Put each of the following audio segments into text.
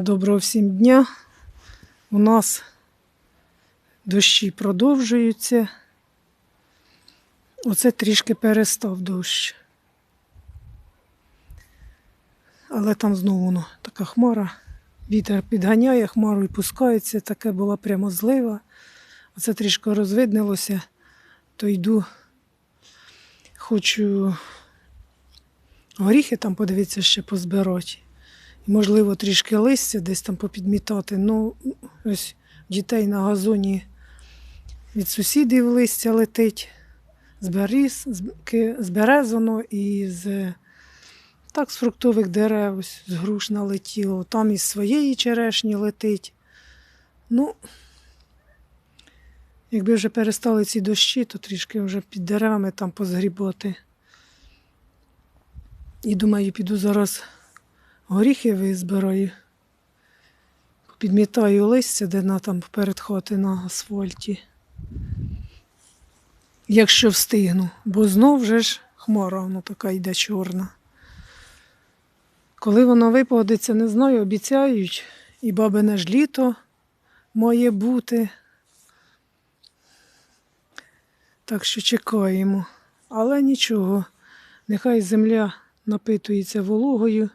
Доброго всім дня. У нас дощі продовжуються. Оце трішки перестав дощ. Але там знову воно така хмара. Вітер підганяє хмару і пускається. Таке була прямо злива. Оце трішки розвиднилося, то йду, хочу горіхи там подивитися ще позбирати. Можливо, трішки листя десь там попідмітати. Ну, ось дітей на газоні від сусідів листя летить, з беріз, з, березоно і з, так, з фруктових дерев, ось, з груш налетіло. Там із своєї черешні летить. Ну, якби вже перестали ці дощі, то трішки вже під деревами там позгрібати. І думаю, піду зараз горіхи визбираю. Підмітаю листя, де на там перед хати на асфальті. Якщо встигну, бо знов вже ж хмара, воно така йде чорна. Коли воно випадеться, не знаю, обіцяють, і бабине ж літо має бути. Так що чекаємо. Але нічого, нехай земля напитується вологою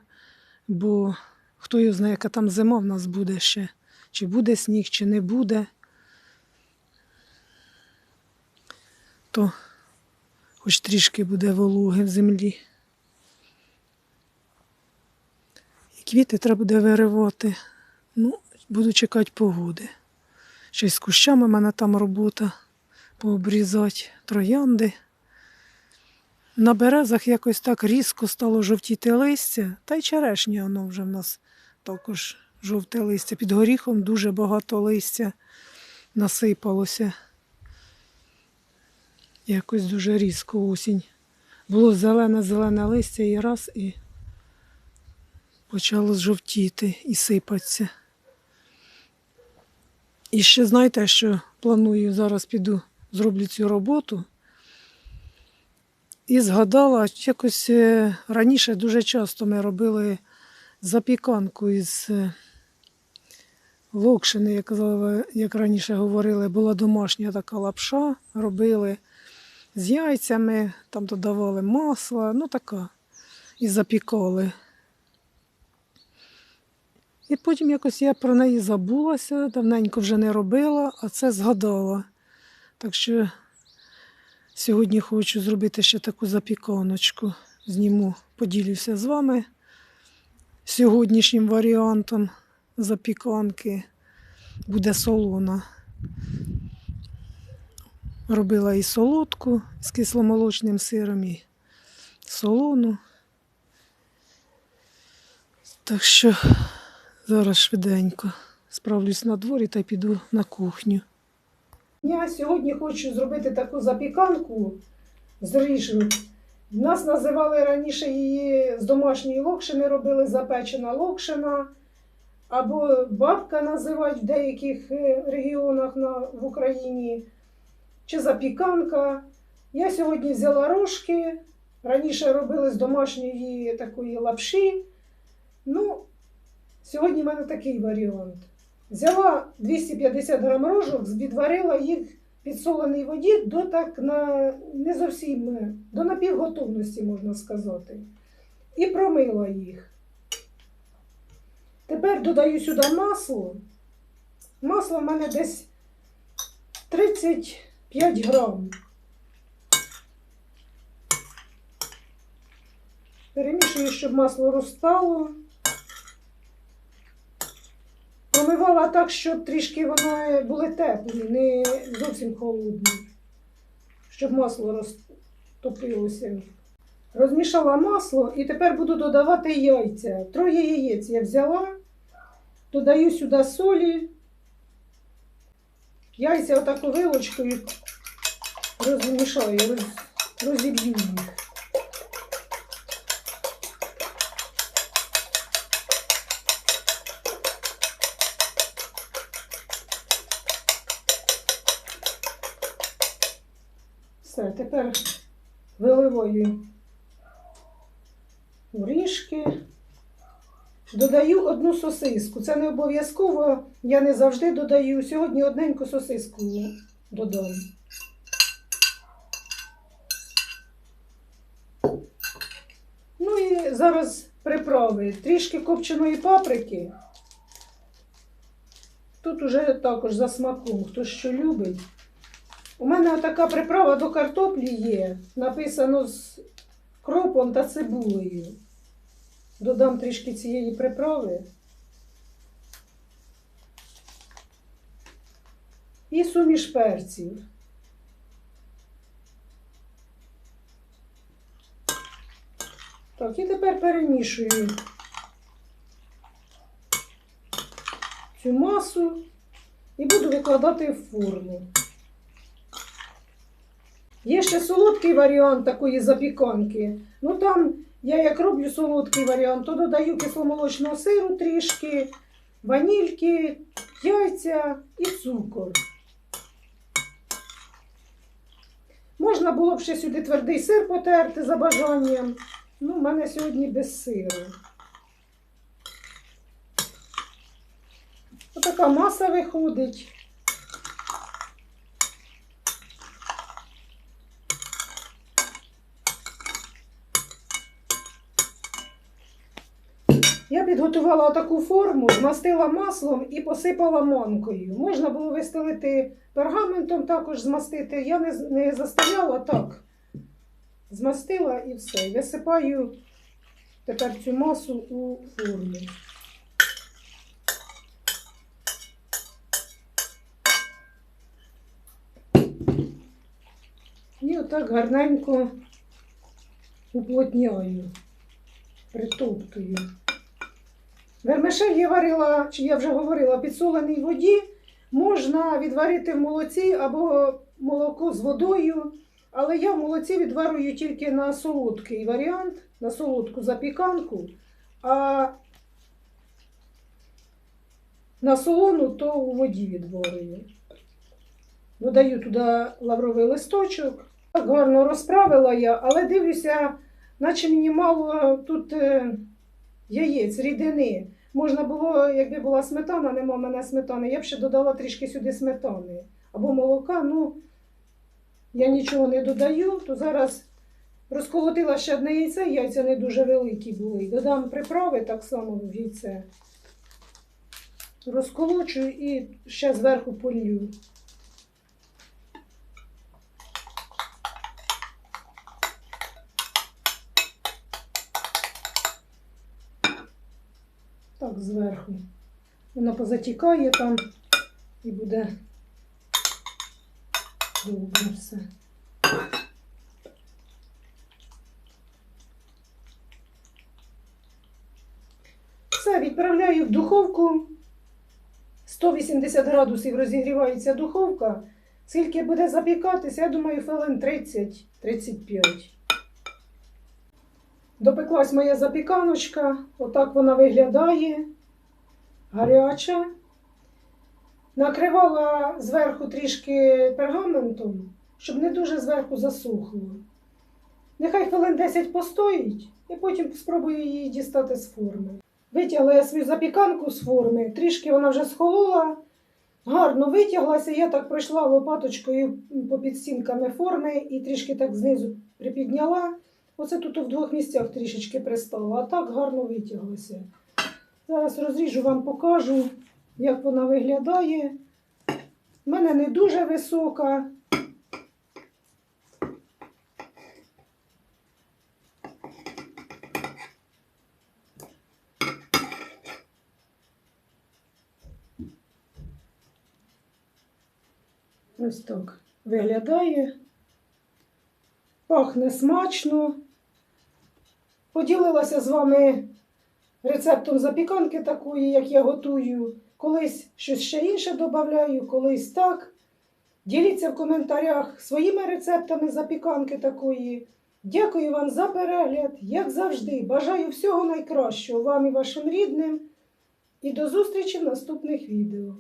бо хто його знає, яка там зима в нас буде ще. Чи буде сніг, чи не буде. То хоч трішки буде вологи в землі. І квіти треба буде виривати. Ну, буду чекати погоди. Щось з кущами в мене там робота пообрізати, троянди. На березах якось так різко стало жовтіти листя, та й черешня воно вже в нас також жовте листя. Під горіхом дуже багато листя насипалося. Якось дуже різко осінь. Було зелене-зелене листя і раз і почало жовтіти і сипатися. І ще знаєте, що планую зараз піду, зроблю цю роботу. І згадала, якось е, раніше дуже часто ми робили запіканку із е, локшини, як, як раніше говорили, була домашня така лапша, робили з яйцями, там додавали масло, ну така, і запікали. І потім якось я про неї забулася, давненько вже не робила, а це згадала. Так що Сьогодні хочу зробити ще таку запіканочку. Зніму, поділюся з вами сьогоднішнім варіантом запіканки. Буде солона. Робила і солодку з кисломолочним сиром, і солону. Так що зараз швиденько справлюсь на дворі та піду на кухню. Я сьогодні хочу зробити таку запіканку з ріжем. Нас називали раніше її з домашньої локшини робили запечена локшина. Або бабка називають в деяких е, регіонах на, в Україні, чи запіканка. Я сьогодні взяла рожки. Раніше робили з домашньої такої лапші. Ну, сьогодні в мене такий варіант. Взяла 250 грам рожок, відварила їх в підсоленій воді до так на не зовсім до напівготовності, можна сказати. І промила їх. Тепер додаю сюди масло. Масло в мене десь 35 грам. Перемішую, щоб масло розтало. Промивала так, щоб трішки воно були теплі, не зовсім холодні, щоб масло розтопилося. Розмішала масло і тепер буду додавати яйця. Троє яєць я взяла, додаю сюди солі. Яйця отаку вилочкою розмішаю, розіб'ю їх. Все, тепер виливаю горішки. Додаю одну сосиску. Це не обов'язково, я не завжди додаю. Сьогодні одненьку сосиску додам. Ну і зараз приправи. Трішки копченої паприки. Тут уже також за смаком, хто що любить. У мене така приправа до картоплі є. Написано з кропом та цибулею. Додам трішки цієї приправи. І суміш перців. Так, і тепер перемішую цю масу і буду викладати в форму. Є ще солодкий варіант такої запіканки. Ну там я як роблю солодкий варіант, то додаю кисломолочного сиру трішки, ванільки, яйця і цукор. Можна було б ще сюди твердий сир потерти за бажанням. Ну, в мене сьогодні без сиру. Отака маса виходить. Я підготувала таку форму, змастила маслом і посипала манкою. Можна було вистелити пергаментом, також змастити. Я не, не заставляла так. Змастила і все. Висипаю тепер цю масу у форму. І отак гарненько уплотняю, притоптую. Вермишель я варила, чи я вже говорила, в підсоленій воді. Можна відварити в молоці або молоко з водою. Але я в молоці відварюю тільки на солодкий варіант, на солодку запіканку. А на солону то у воді відварюю. Додаю туди лавровий листочок. Так гарно розправила я, але дивлюся, наче мені мало тут е, яєць, рідини. Можна було, якби була сметана, нема мене сметани, я б ще додала трішки сюди сметани або молока. Ну, я нічого не додаю, то зараз розколотила ще одне яйце, яйця не дуже великі були. Додам приправи так само в яйце. Розколочую і ще зверху полью. Так, зверху. Воно позатікає там і буде добре все. Все, відправляю в духовку. 180 градусів розігрівається духовка. Скільки буде запікатися, я думаю, хвилин 30-35. Допеклась моя запіканочка. Отак вона виглядає. Гаряча. Накривала зверху трішки пергаментом, щоб не дуже зверху засохло. Нехай хвилин 10 постоїть, і потім спробую її дістати з форми. Витягла я свою запіканку з форми, трішки вона вже схолола, гарно витяглася. Я так пройшла лопаточкою попід стінками форми і трішки так знизу припідняла. Оце тут в двох місцях трішечки пристала, а так гарно витяглася. Зараз розріжу вам покажу, як вона виглядає. У мене не дуже висока. Ось так виглядає. Пахне смачно. Поділилася з вами рецептом запіканки такої, як я готую. Колись щось ще інше додаю, колись так. Діліться в коментарях своїми рецептами запіканки такої. Дякую вам за перегляд, як завжди. Бажаю всього найкращого вам і вашим рідним. І до зустрічі в наступних відео.